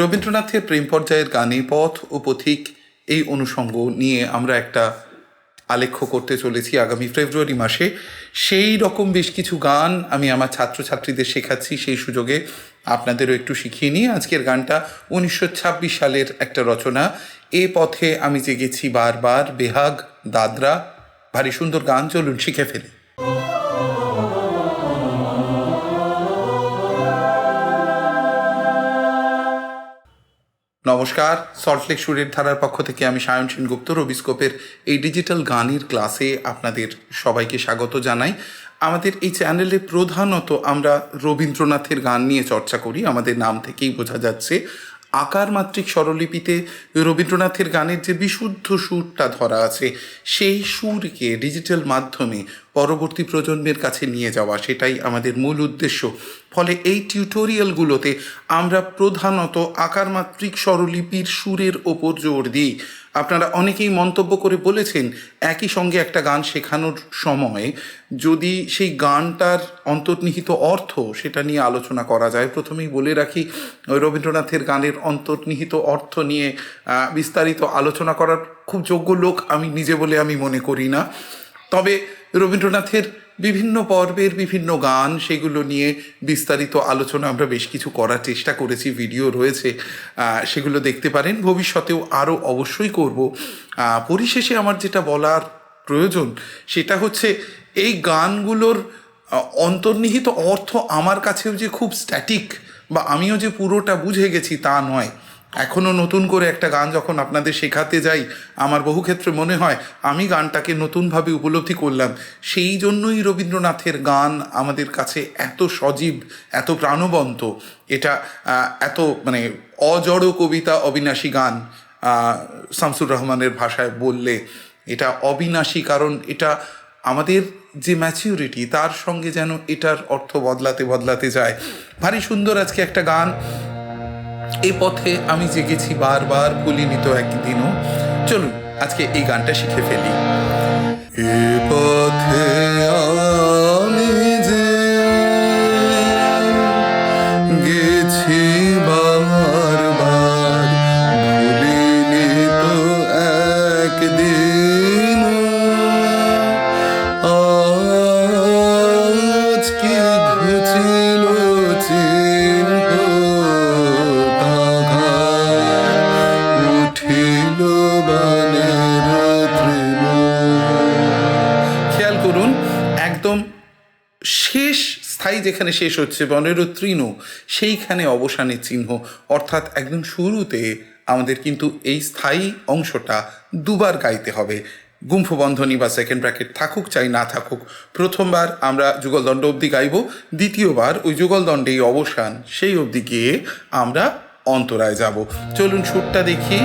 রবীন্দ্রনাথের প্রেম পর্যায়ের গানে পথ ও পথিক এই অনুষঙ্গ নিয়ে আমরা একটা আলেখ্য করতে চলেছি আগামী ফেব্রুয়ারি মাসে। সেই রকম বেশ কিছু গান আমি আমার ছাত্রছাত্রীদের শেখাচ্ছি, সেই সুযোগে আপনাদেরও একটু শিখিয়ে নিই। আজকের গানটা উনিশশো ছাব্বিশ সালের একটা রচনা। এ পথে আমি জেগেছি বারবার, বেহাগ, দাদরা। ভারী সুন্দর গান, চলুন শিখে ফেলি। নমস্কার সল্টলেক সুরের ধারার পক্ষ থেকে আমি সায়ন সেনগুপ্ত রবিস্কোপের এই ডিজিটাল গানের ক্লাসে আপনাদের সবাইকে স্বাগত জানাই। আমাদের এই চ্যানেলে প্রধানত আমরা রবীন্দ্রনাথের গান নিয়ে চর্চা করি। আমাদের নাম থেকেই বোঝা যাচ্ছে আকার মাত্রিক স্বরলিপিতে রবীন্দ্রনাথের গানের যে বিশুদ্ধ সুরটা ধরা আছে, সেই সুরকে ডিজিটাল মাধ্যমে পরবর্তী প্রজন্মের কাছে নিয়ে যাওয়া সেটাই আমাদের মূল উদ্দেশ্য। ফলে এই টিউটোরিয়ালগুলোতে আমরা প্রধানত আকার মাত্রিক স্বরলিপির সুরের ওপর জোর দিই। আপনারা অনেকেই মন্তব্য করে বলেছেন, একই সঙ্গে একটা গান শেখানোর সময় যদি সেই গানটার অন্তর্নিহিত অর্থ সেটা নিয়ে আলোচনা করা যায়, প্রথমেই বলে রাখি রবীন্দ্রনাথের গানের অন্তর্নিহিত অর্থ নিয়ে বিস্তারিত আলোচনা করার খুব যোগ্য লোক আমি নিজে বলে আমি মনে করি না। তবে রবীন্দ্রনাথের বিভিন্ন পর্বের বিভিন্ন গান সেগুলো নিয়ে বিস্তারিত আলোচনা আমরা বেশ কিছু করার চেষ্টা করেছি ভিডিও রয়েছে সেগুলো দেখতে পারেন। ভবিষ্যতেও আরও অবশ্যই করব। পরিশেষে আমার যেটা বলার প্রয়োজন সেটা হচ্ছে এই গানগুলোর অন্তর্নিহিত অর্থ আমার কাছেও যে খুব স্ট্যাটিক বা আমিও যে পুরোটা বুঝে গেছি তা নয়। এখনও নতুন করে একটা গান যখন আপনাদের শেখাতে যাই, আমার বহু ক্ষেত্রে মনে হয় আমি গানটাকে নতুনভাবে উপলব্ধি করলাম। সেই জন্যই রবীন্দ্রনাথের গান আমাদের কাছে এত সজীব, এত প্রাণবন্ত। এটা এত মানে অজড় কবিতা অবিনাশী গান শামসুর রহমানের ভাষায় বললে এটা অবিনাশী কারণ এটা আমাদের যে ম্যাচিউরিটি তার সঙ্গে যেন এটার অর্থ বদলাতে বদলাতে যায়। ভারী সুন্দর আজকে একটা গান। এই পথে আমি জেগেছি বারবার ভুলিনি তো একদিনও। চলুন, আজকে এই গানটা শিখে ফেলি। এ পথে যেখানে শেষ হচ্ছে বনের তৃণ, সেইখানে অবসানের চিহ্ন। অর্থাৎ একদম শুরুতে আমাদের কিন্তু এই স্থায়ী অংশটা দুবার গাইতে হবে। গুম্ফ বন্ধনী বা সেকেন্ড ব্র্যাকেট থাকুক চাই না থাকুক, প্রথমবার আমরা যুগলদণ্ড অবধি গাইব, দ্বিতীয়বার ওই যুগলদণ্ডেই অবসান, সেই অবধি গিয়ে আমরা অন্তরায় যাব। চলুন সুরটা দেখি।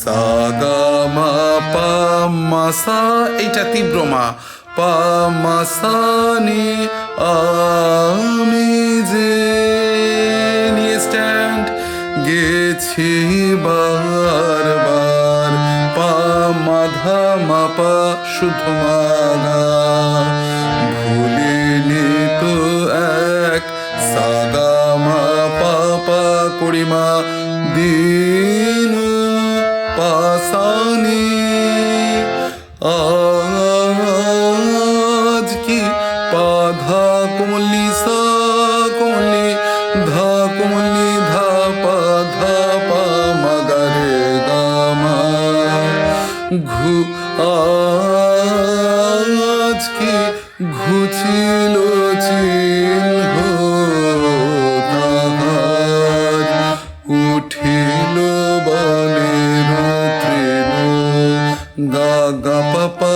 সা, গা, মা, পা, মা, সা, এইটা তীব্র মা। পা, মা, সা, নি আমি যে নিয়ে স্ট্যান্ড গেছি বারবার, পা মা ধা মা পা শুধু মা গা ভুলিনি তো এক সা গা মা পা পা করি গা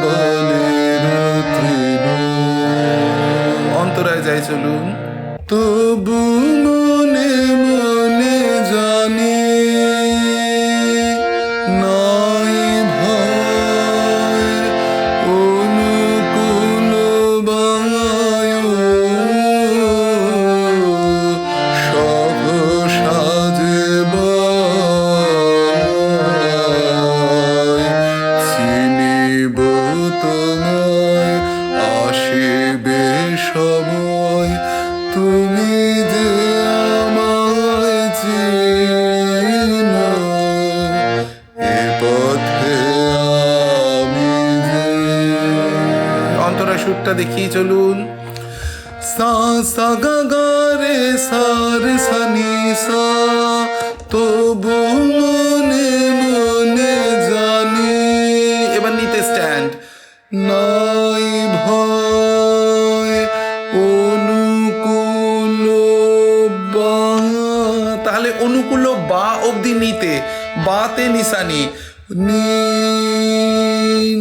Bye. দেখিয়ে চলুন। সা সা, গা গা, রে, সা রে, সা, নি, সা। তবু মনে মনে জানি, এবার নিতে স্ট্যান্ড নাই ভয়, অনুকূল বা। তাহলে অনুকূল বা অবধি নিতে, বাতে নিশানি।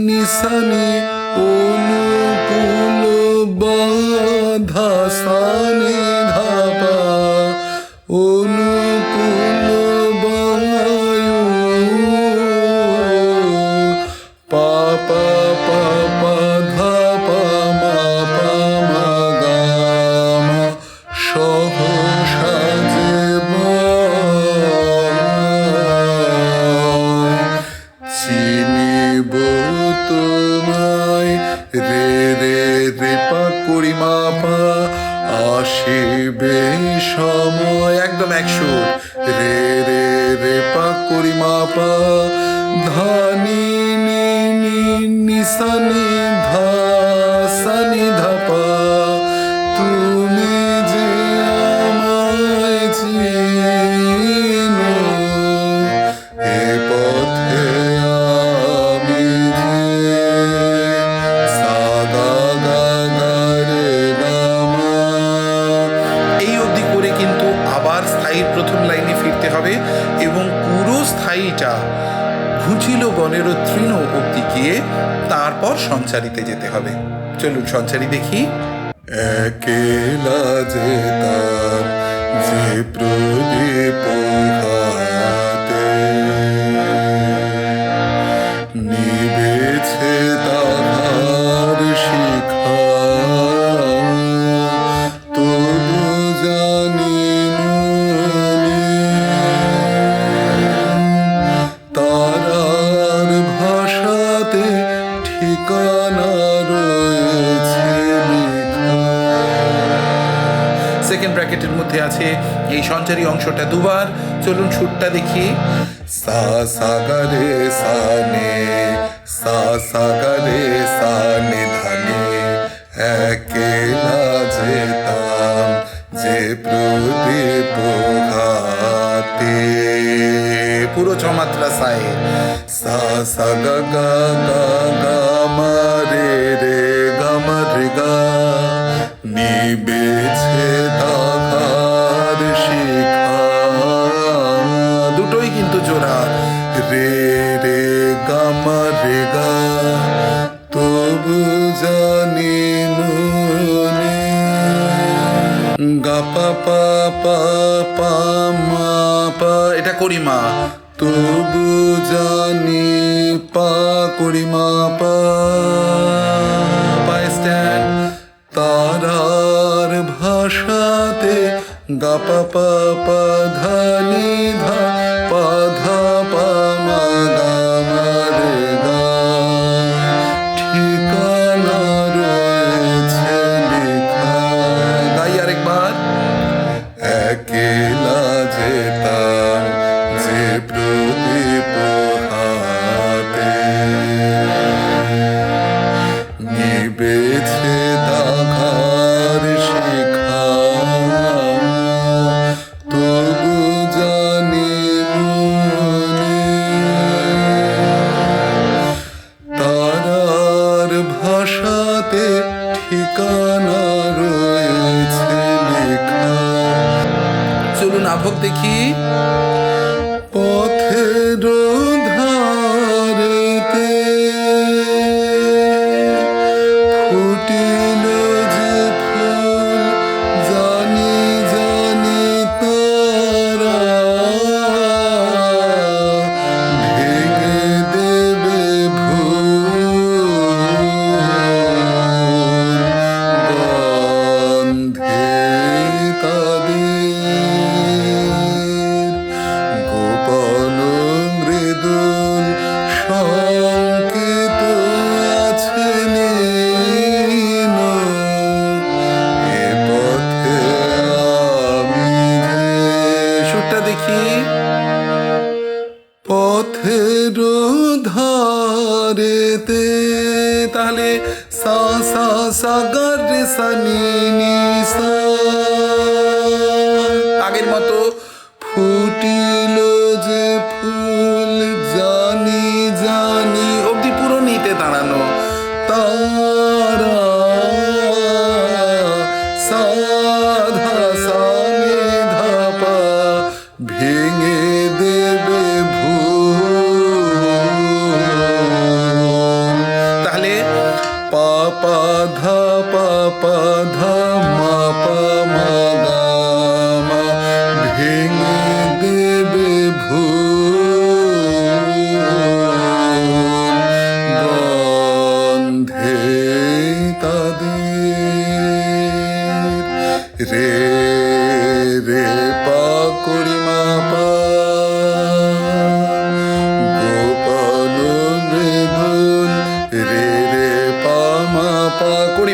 নিশানি অনুকূল Bastante. আসিবে সময়। একদম একশো রে রে রে, পা করি মা, পা। ধানি, নি নি নিসানি ধা। ঘুচিল বনের তৃণ অব্দি গিয়ে তারপর সঞ্চারিতে যেতে হবে। চলুন সঞ্চারি দেখি। একেলা যে প্রদীপ সেকেন্ড ব্র্যাকেটের মধ্যে আছে এই সঞ্চারী অংশটা দুবার। চলুন সুরটা দেখি। সা সা সা, নে। সা সা নে ধানে একেলা যেতাম যে প্রদীপ হাতে পুরো ছমাত্রা সায়ে। সা সা গা গা গা। জোড়া রে রে, গা রে, গা। তবু জানি মনে গা, পা পা পা পা, মা, পা, এটা করি, মা। তবু জানি পা, করি, মা, পা। পায়ে স্ট্যান্ড। তারার ভাষাতে গা, পা পা নি পা ধা। ভে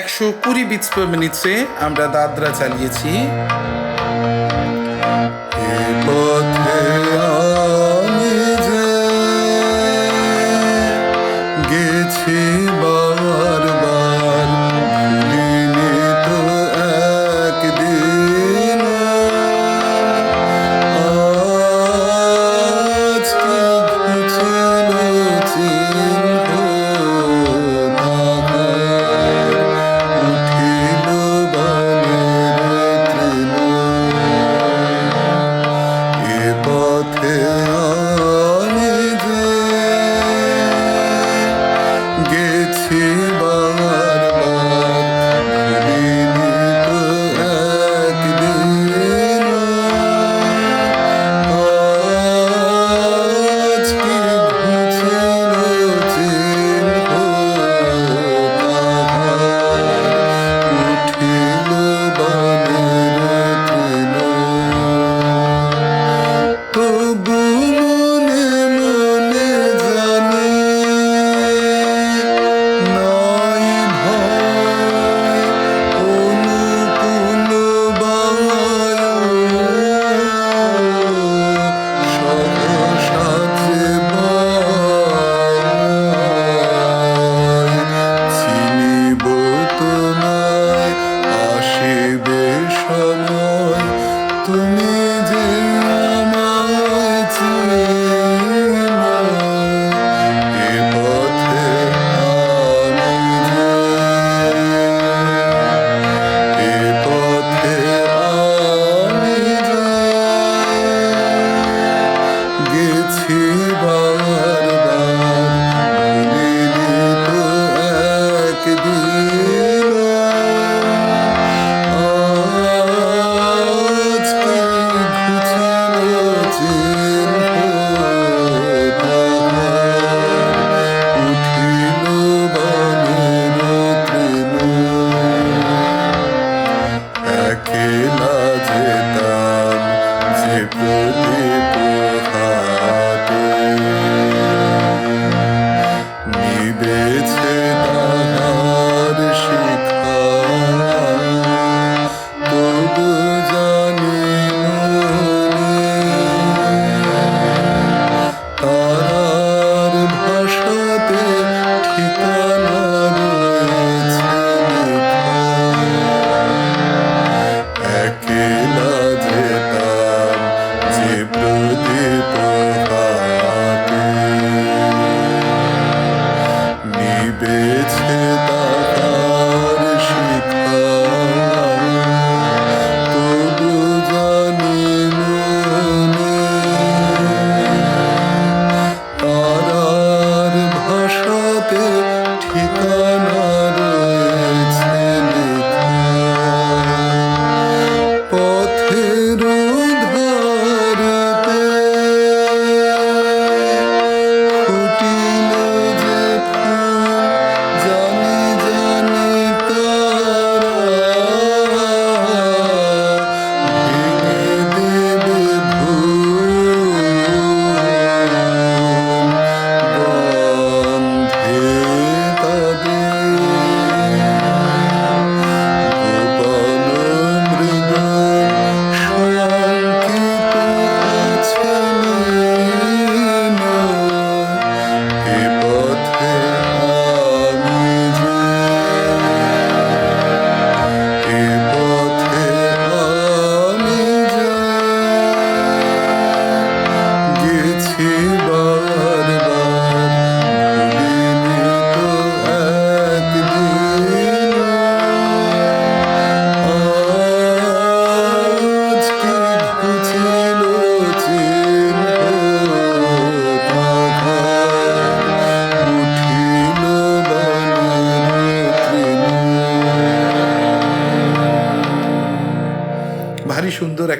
একশো কুড়ি বিচ পার মিনিটে আমরা দাদরা চালিয়েছি।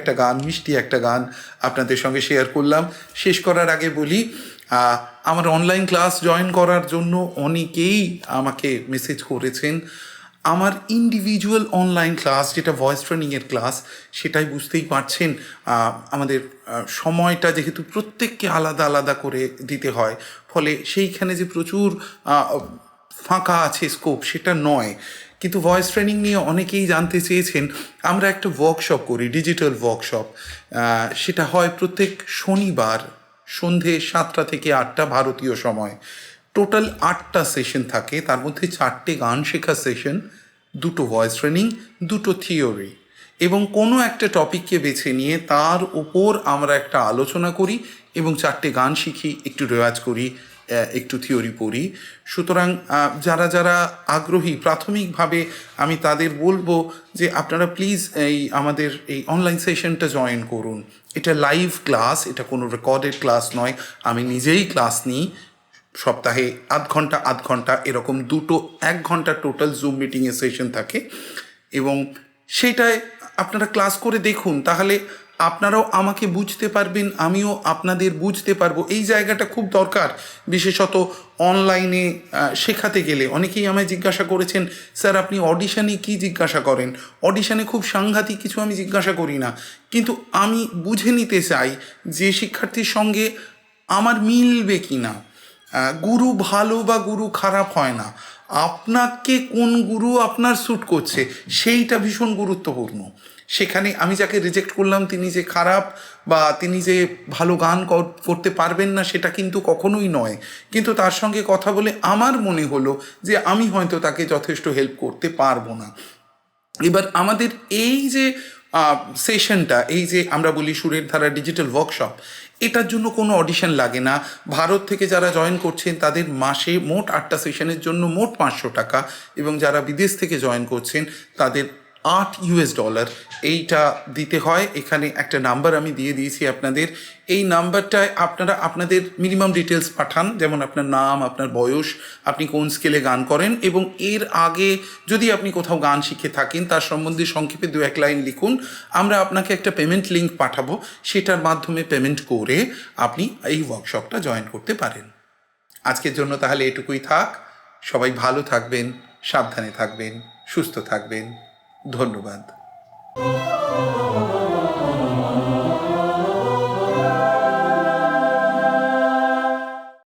একটা গান, মিষ্টি একটা গান আপনাদের সঙ্গে শেয়ার করলাম। শেষ করার আগে বলি আমার অনলাইন ক্লাস জয়েন করার জন্য অনেকেই আমাকে মেসেজ করেছেন। আমার ইন্ডিভিজুয়াল অনলাইন ক্লাস যেটা ভয়েস ট্রেনিংয়ের ক্লাস সেটাই বুঝতেই পারছেন আমাদের সময়টা যেহেতু প্রত্যেককে আলাদা আলাদা করে দিতে হয়, ফলে সেইখানে যে প্রচুর ফাঁকা আছে স্কোপ সেটা নয়। কিন্তু ভয়েস ট্রেনিং নিয়ে অনেকেই জানতে চেয়েছেন, আমরা একটা ওয়ার্কশপ করি ডিজিটাল ওয়ার্কশপ সেটা হয় প্রত্যেক শনিবার সন্ধে সাতটা থেকে আটটা ভারতীয় সময়। টোটাল আটটা সেশন থাকে, তার মধ্যে চারটে গান শেখার সেশন দুটো ভয়েস ট্রেনিং দুটো থিওরি এবং কোনো একটা টপিককে বেছে নিয়ে তার উপর আমরা একটা আলোচনা করি এবং চারটে গান শিখি, একটু রেওয়াজ করি। একটু থিওরি পড়ি। সুতরাং যারা যারা আগ্রহী, প্রাথমিকভাবে আমি তাদের বলব যে আপনারা প্লিজ এই আমাদের এই অনলাইন সেশনটা জয়েন করুন। এটা লাইভ ক্লাস এটা কোনো রেকর্ডেড ক্লাস নয়। আমি নিজেই ক্লাস নিই। সপ্তাহে আধ ঘণ্টা আধ ঘণ্টা, এরকম দুটো, এক ঘণ্টা টোটাল জুম মিটিংয়ের সেশন থাকে। এবং সেটায় আপনারা ক্লাস করে দেখুন। তাহলে আপনারাও আমাকে বুঝতে পারবেন, আমিও আপনাদের বুঝতে পারব। এই জায়গাটা খুব দরকার, বিশেষত অনলাইনে শেখাতে গেলে। অনেকেই আমায় জিজ্ঞাসা করেছেন, স্যার, আপনি অডিশানে কি জিজ্ঞাসা করেন? অডিশানে খুব সাংঘাতিক কিছু আমি জিজ্ঞাসা করি না। কিন্তু আমি বুঝে নিতে চাই যে শিক্ষার্থীর সঙ্গে আমার মিলবে কি না। গুরু ভালো বা গুরু খারাপ হয় না। আপনাকে কোন গুরু আপনার স্যুট করছে, সেইটা ভীষণ গুরুত্বপূর্ণ। সেখানে আমি যাকে রিজেক্ট করলাম, তিনি যে খারাপ বা তিনি যে ভালো গান করতে পারবেন না, সেটা কিন্তু কখনোই নয়। কিন্তু তার সঙ্গে কথা বলে আমার মনে হলো যে আমি হয়তো তাকে যথেষ্ট হেল্প করতে পারব না। এবার আমাদের এই যে সেশনটা এই যে আমরা বলি সুরের ধারা ডিজিটাল ওয়ার্কশপ এটার জন্য কোনো অডিশন লাগে না। ভারত থেকে যারা জয়েন করছেন, তাদের মাসে মোট আটটা সেশনের জন্য মোট পাঁচশো টাকা এবং যারা বিদেশ থেকে জয়েন করছেন, তাদের আট ইউএস ডলার এইটা দিতে হয়। এখানে একটা নাম্বার আমি দিয়ে দিয়েছি আপনাদের। এই নাম্বারটায় আপনারা আপনাদের মিনিমাম ডিটেলস পাঠান, যেমন আপনার নাম, আপনার বয়স, আপনি কোন স্কেলে গান করেন এবং এর আগে যদি আপনি কোথাও গান শিখে থাকেন, তার সম্বন্ধে সংক্ষেপে দু এক লাইন লিখুন। আমরা আপনাকে একটা পেমেন্ট লিঙ্ক পাঠাবো। সেটার মাধ্যমে পেমেন্ট করে আপনি এই ওয়ার্কশপটা জয়েন করতে পারেন। আজকের জন্য তাহলে এটুকুই থাক। সবাই ভালো থাকবেন, সাবধানে থাকবেন, সুস্থ থাকবেন। ধন্যবাদ।